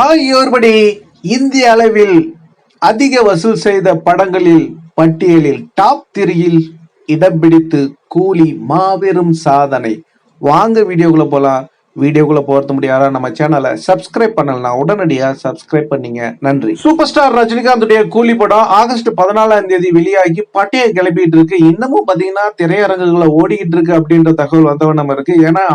ஆகியோர்படி இந்திய அளவில் அதிக வசூல் செய்த படங்களில் பட்டியலில் டாப் த்ரீயில் இடம் பிடித்து கூலி மாபெரும் சாதனை. வாங்க வீடியோக்குள்ள போலாம். வீடியோக்குள்ள போறது முடியாதா? நம்ம சேனலை சப்ஸ்கிரைப் பண்ணலாம் உடனடியா சப்ஸ்கிரைப் பண்ணீங்க. நன்றி. சூப்பர் ஸ்டார் ரஜினிகாந்துடைய கூலி படம் ஆகஸ்ட் பதினாலாம் தேதி வெளியாகி பட்டையை கிளப்பிட்டு இருக்கு. இன்னமும் பாத்தீங்கன்னா திரையரங்குகளை ஓடிக்கிட்டு இருக்கு அப்படின்ற தகவல் வந்தவண்ணம் இருக்கு. ஏன்னா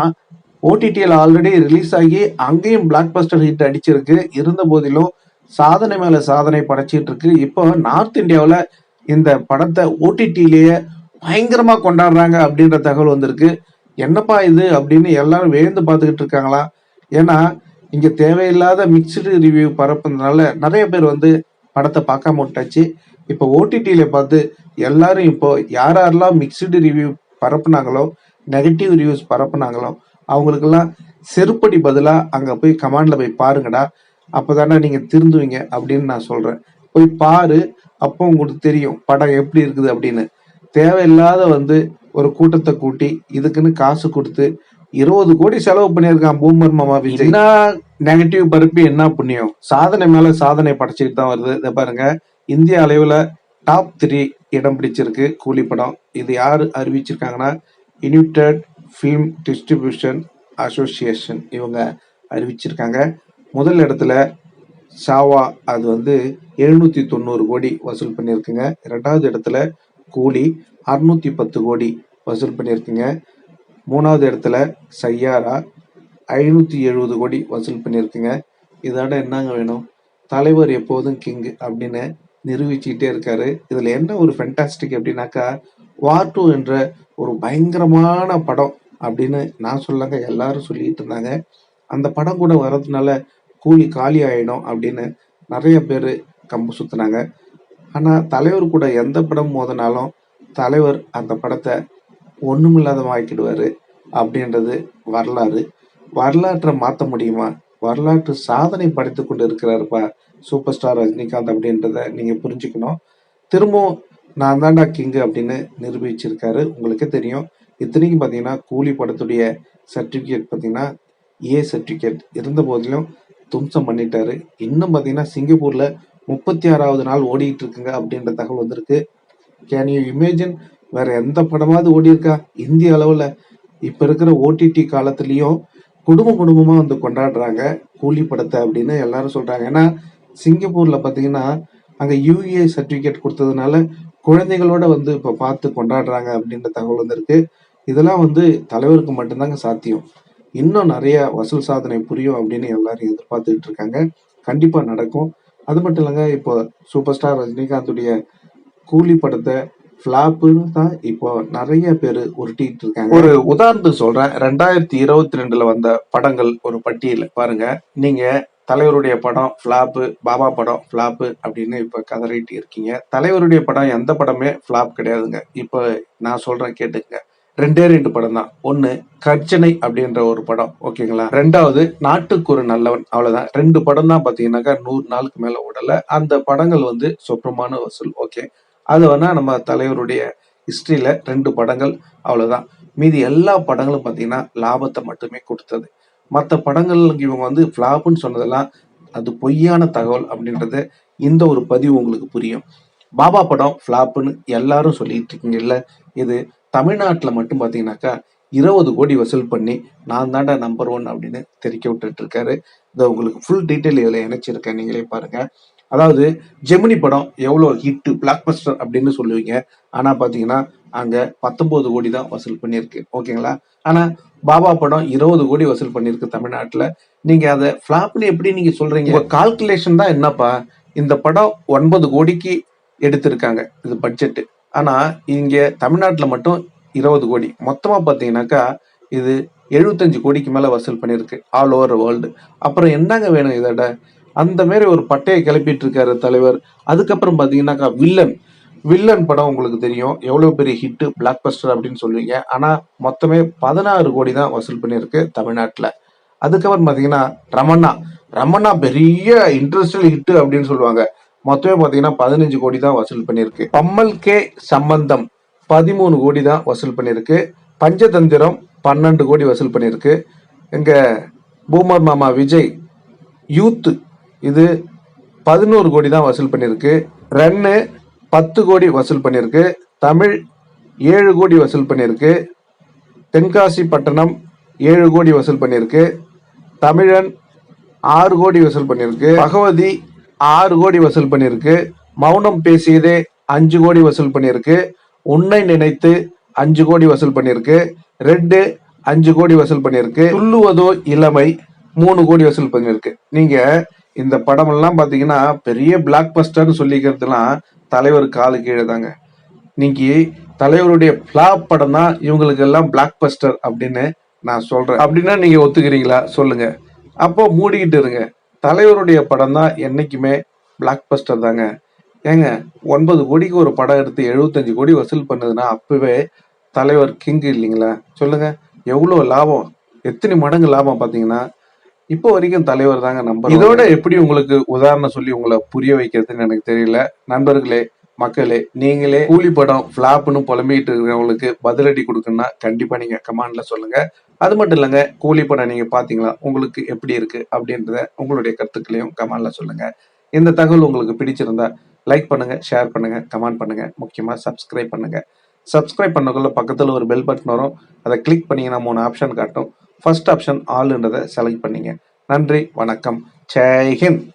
ஓடிடியில் ஆல்ரெடி ரிலீஸ் ஆகி அங்கேயும் பிளாக் பஸ்டர் ஹிட் அடிச்சிருக்கு. இருந்த போதிலும் சாதனை மேலே சாதனை படைச்சிட்டு இருக்கு. இப்போ நார்த் இந்தியாவில் இந்த படத்தை ஓடிடியிலேயே பயங்கரமாக கொண்டாடுறாங்க அப்படின்ற தகவல் வந்திருக்கு. என்னப்பா இது அப்படின்னு எல்லாரும் வேந்து பார்த்துக்கிட்டு இருக்காங்களா? ஏன்னா இங்கே தேவையில்லாத மிக்சடு ரிவ்யூ பரப்புனதுனால நிறைய பேர் வந்து படத்தை பார்க்காம விட்டாச்சு. இப்போ ஓடிடியில் பார்த்து எல்லாரும் இப்போ யார் யாரெல்லாம் மிக்சடு ரிவ்யூ பரப்புனாங்களோ நெகட்டிவ் ரிவ்யூஸ் பரப்புனாங்களோ அவங்களுக்கெல்லாம் செருப்படி பதிலா அங்க போய் கமாண்ட்ல போய் பாருங்கடா. அப்பதானே நீங்க திருந்துவீங்க அப்படின்னு நான் சொல்றேன். போய் பாரு அப்போ உங்களுக்கு தெரியும் படம் எப்படி இருக்குது அப்படின்னு. தேவையில்லாத வந்து ஒரு கூட்டத்தை கூட்டி இதுக்குன்னு காசு கொடுத்து இருபது கோடி செலவு பண்ணியிருக்கான் பூமர் மாமா விஜய். என்ன? நெகட்டிவ் பருப்பி என்ன புண்ணியம்? சாதனை மேல சாதனை படைச்சிட்டு தான் வருது. இதை பாருங்க. இந்திய அளவுல டாப் த்ரீ இடம் பிடிச்சிருக்கு கூலி படம். இது யார் அறிவிச்சிருக்காங்கன்னா யுனைடெட் ஃபிலிம் டிஸ்ட்ரிபியூஷன் அசோசியேஷன் இவங்க அறிவிச்சிருக்காங்க. முதல் இடத்துல சாவா அது வந்து எழுநூற்றி தொண்ணூறு கோடி வசூல் பண்ணியிருக்குங்க. ரெண்டாவது இடத்துல கூலி அறுநூற்றி பத்து கோடி வசூல் பண்ணியிருக்குங்க. மூணாவது இடத்துல சையாரா ஐநூற்றி எழுபது கோடி வசூல் பண்ணியிருக்குங்க. இதோட என்னங்க வேணும்? தலைவர் எப்போதும் கிங் அப்படின்னு நிரூபிச்சுக்கிட்டே இருக்காரு. இதில் என்ன ஒரு ஃபென்டாஸ்டிக் அப்படின்னாக்கா வார் டூ என்ற ஒரு பயங்கரமான படம் அப்படின்னு நான் சொல்லங்க எல்லாரும் சொல்லிட்டு இருந்தாங்க. அந்த படம் கூட வர்றதுனால கூலி காலி ஆயிடும் அப்படின்னு நிறைய பேர் கம்பு சுத்தினாங்க. ஆனால் தலைவர் கூட எந்த படம் மோதினாலும் தலைவர் அந்த படத்தை ஒண்ணுமில்லாதமாக்கிடுவாரு அப்படின்றது வரலாறு. வரலாற்றை மாற்ற முடியுமா? வரலாற்று சாதனை படைத்து கொண்டு இருக்கிறாருப்பா சூப்பர் ஸ்டார் ரஜினிகாந்த் அப்படின்றத நீங்கள் புரிஞ்சுக்கணும். திரும்பவும் நான் தான்டா கிங்கு அப்படின்னு நிரூபிச்சிருக்காரு. உங்களுக்கே தெரியும். இத்தனைக்கும் பார்த்தீங்கன்னா கூலி படத்துடைய சர்டிஃபிகேட் பார்த்தீங்கன்னா ஏ சர்டிஃபிகேட் இருந்த போதிலும் தும்சம் பண்ணிட்டாரு. இன்னும் பார்த்தீங்கன்னா சிங்கப்பூரில் முப்பத்தி ஆறாவது நாள் ஓடிட்டு இருக்குங்க அப்படின்ற தகவல் வந்திருக்கு. கேன் யூ இமேஜின் வேற எந்த படமாவது ஓடி இருக்கா இந்திய அளவில் இப்போ இருக்கிற ஓடிடி காலத்துலேயும் குடும்ப குடும்பமாக வந்து கொண்டாடுறாங்க கூலி படத்தை அப்படின்னு எல்லாரும் சொல்கிறாங்க ஏன்னா சிங்கப்பூரில் பார்த்தீங்கன்னா அங்கே யூஏ சர்டிஃபிகேட் கொடுத்ததுனால குழந்தைகளோட வந்து இப்ப பார்த்து கொண்டாடுறாங்க அப்படின்ற தகவல் வந்திருக்கு. இதெல்லாம் வந்து தலைவருக்கு மட்டும்தாங்க சாத்தியம். இன்னும் நிறைய வசூல் சாதனை புரியும் அப்படின்னு எல்லாரும் எதிர்பார்த்துக்கிட்டு இருக்காங்க. கண்டிப்பா நடக்கும். அது மட்டும் இல்லைங்க இப்போ சூப்பர் ஸ்டார் ரஜினிகாந்துடைய கூலி படத்தை ஃபிளாப்புன்னு தான் இப்போ நிறைய பேர் உருட்டிட்டு இருக்காங்க. ஒரு உதாரணத்துக்கு சொல்றேன். ரெண்டாயிரத்தி இருபத்தி ரெண்டுல வந்த படங்கள் ஒரு பட்டியல பாருங்க. நீங்க தலைவருடைய படம் ஃப்ளாப்பு பாபா படம் ஃப்ளாப்பு அப்படின்னு இப்போ கதறிட்டு இருக்கீங்க. தலைவருடைய படம் எந்த படமே ஃப்ளாப் கிடையாதுங்க. இப்போ நான் சொல்றேன் கேட்டுக்கங்க. ரெண்டே ரெண்டு படம் தான். ஒன்னு கர்ச்சனை அப்படின்ற ஒரு படம். ஓகேங்களா ரெண்டாவது நாட்டுக்கு ஒரு நல்லவன். அவ்வளவுதான். ரெண்டு படம் தான் பாத்தீங்கன்னாக்கா நூறு நாளுக்கு மேல ஓடல. அந்த படங்கள் வந்து சொப்பமான வசூல். ஓகே அது வேணா நம்ம தலைவருடைய ஹிஸ்டரியில ரெண்டு படங்கள். அவ்வளவுதான். மீதி எல்லா படங்களும் பாத்தீங்கன்னா லாபத்தை மட்டுமே கொடுத்தது. மற்ற படங்கள் இவங்க வந்து ஃப்ளாப்புன்னு சொன்னதெல்லாம் அது பொய்யான தகவல் அப்படின்றது இந்த ஒரு பதிவு உங்களுக்கு புரியும். பாபா படம் ஃப்ளாப்புன்னு எல்லாரும் சொல்லிட்டு இருக்கீங்கல்ல இது தமிழ்நாட்டில் மட்டும் பார்த்தீங்கன்னாக்கா இருபது கோடி வசூல் பண்ணி நான் தாண்டா நம்பர் ஒன் அப்படின்னு தெரிக்க விட்டுட்டு இருக்காரு. இதை உங்களுக்கு ஃபுல் டீட்டெயில் இதில் இணைச்சிருக்கேன் நீங்களே பாருங்க. அதாவது ஜெமினி படம் எவ்வளோ ஹிட்டு பிளாக் பஸ்டர் அப்படின்னு சொல்லுவீங்க. ஆனால் பார்த்தீங்கன்னா அங்க பத்தொன்பது கோடி தான் வசூல் பண்ணியிருக்கு. ஓகேங்களா? ஆனா பாபா படம் இருபது கோடி வசூல் பண்ணியிருக்கு தமிழ்நாட்டுல. நீங்க அதை ஃபிளாப்னு எப்படி நீங்க சொல்றீங்க? கால்குலேஷன் தான் என்னப்பா? இந்த படம் ஒன்பது கோடிக்கு எடுத்திருக்காங்க இது பட்ஜெட்டு ஆனா இங்க தமிழ்நாட்டுல மட்டும் இருபது கோடி. மொத்தமா பாத்தீங்கன்னாக்கா இது எழுபத்தஞ்சு கோடிக்கு மேல வசூல் பண்ணியிருக்கு ஆல் ஓவர் வேர்ல்டு அப்புறம் என்னங்க வேணும் இதோட? அந்த மாதிரி ஒரு பட்டையை கிளப்பிட்டு இருக்காரு தலைவர். அதுக்கப்புறம் பாத்தீங்கன்னாக்கா வில்லன் வில்லன் படம் உங்களுக்கு தெரியும். எவ்வளோ பெரிய ஹிட்டு பிளாக் பஸ்டர் அப்படின்னு சொல்லுவீங்க. ஆனால் மொத்தமே பதினாறு கோடி தான் வசூல் பண்ணியிருக்கு தமிழ்நாட்டில். அதுக்கப்புறம் பார்த்தீங்கன்னா ரமண்ணா. ரமண்ணா பெரிய இன்ட்ரெஸ்டல் ஹிட்டு அப்படின்னு சொல்லுவாங்க. மொத்தமே பார்த்தீங்கன்னா பதினஞ்சு கோடி தான் வசூல் பண்ணியிருக்கு. பம்மல் கே சம்பந்தம் பதிமூணு கோடி தான் வசூல் பண்ணியிருக்கு. பஞ்சதந்திரம் பன்னெண்டு கோடி வசூல் பண்ணியிருக்கு. இங்கே பூமர் மாமா விஜய் யூத் இது பதினோரு கோடி தான் வசூல் பண்ணியிருக்கு. ரன்னு பத்து கோடி வசூல் பண்ணியிருக்கு. தமிழ் ஏழு கோடி வசூல் பண்ணியிருக்கு. தென்காசி பட்டணம் ஏழு கோடி வசூல் பண்ணியிருக்கு. தமிழன் ஆறு கோடி வசூல் பண்ணியிருக்கு. பகவதி ஆறு கோடி வசூல் பண்ணியிருக்கு. மௌனம் பேசியதே அஞ்சு கோடி வசூல் பண்ணியிருக்கு. உன்னை நினைத்து அஞ்சு கோடி வசூல் பண்ணியிருக்கு. ரெட்டு அஞ்சு கோடி வசூல் பண்ணியிருக்கு. துள்ளுவதோ இளமை மூணு கோடி வசூல் பண்ணியிருக்கு. நீங்க இந்த படம் எல்லாம் பாத்தீங்கன்னா பெரிய பிளாக் பஸ்டர்னு சொல்லிக்கிறதுலாம் தலைவர் காலு கீழே தாங்க. இன்னைக்கு தலைவருடைய ஃபிளாப் படம் தான் இவங்களுக்கு எல்லாம் பிளாக் பஸ்டர் அப்படின்னு நான் சொல்றேன். அப்படின்னா நீங்க ஒத்துக்கிறீங்களா? சொல்லுங்க. அப்போ மூடிக்கிட்டு இருங்க. தலைவருடைய படம் தான் என்னைக்குமே பிளாக் பஸ்டர் தாங்க. ஏங்க ஒன்பது கோடிக்கு ஒரு படம் எடுத்து எழுபத்தஞ்சு கோடி வசூல் பண்ணுதுன்னா அப்பவே தலைவர் கிங் இல்லைங்களா? சொல்லுங்க. எவ்வளோ லாபம்? எத்தனை மடங்கு லாபம் பார்த்தீங்கன்னா இப்போ வரைக்கும் தலைவர் தாங்க நம்பர் இதோட எப்படி உங்களுக்கு உதாரணம் சொல்லி உங்களை புரிய வைக்கிறதுன்னு எனக்கு தெரியல. நண்பர்களே மக்களே நீங்களே கூலி படம் ஃபிளாப்னு புலம்பிட்டு இருக்கிறவங்களுக்கு பதிலடி கொடுக்கணும்னா கண்டிப்பா நீங்க கமெண்ட்ல சொல்லுங்க. அது மட்டும் இல்லைங்க கூலி படம் நீங்க பாத்தீங்களா உங்களுக்கு எப்படி இருக்கு அப்படின்றத உங்களுடைய கருத்துக்களையும் கமெண்ட்ல சொல்லுங்க. இந்த தகவல் உங்களுக்கு பிடிச்சிருந்தா லைக் பண்ணுங்க ஷேர் பண்ணுங்க கமெண்ட் பண்ணுங்க முக்கியமா சப்ஸ்கிரைப் பண்ணுங்க. சப்ஸ்கிரைப் பண்ணக்குள்ள பக்கத்துல ஒரு பெல் பட்டன் வரும். அதை கிளிக் பண்ணீங்கன்னா மூணு ஆப்ஷன் காட்டும். ஃபர்ஸ்ட் ஆப்ஷன் ஆளுன்றதை செலக்ட் பண்ணீங்க. நன்றி வணக்கம். ஜெய்ஹிந்த்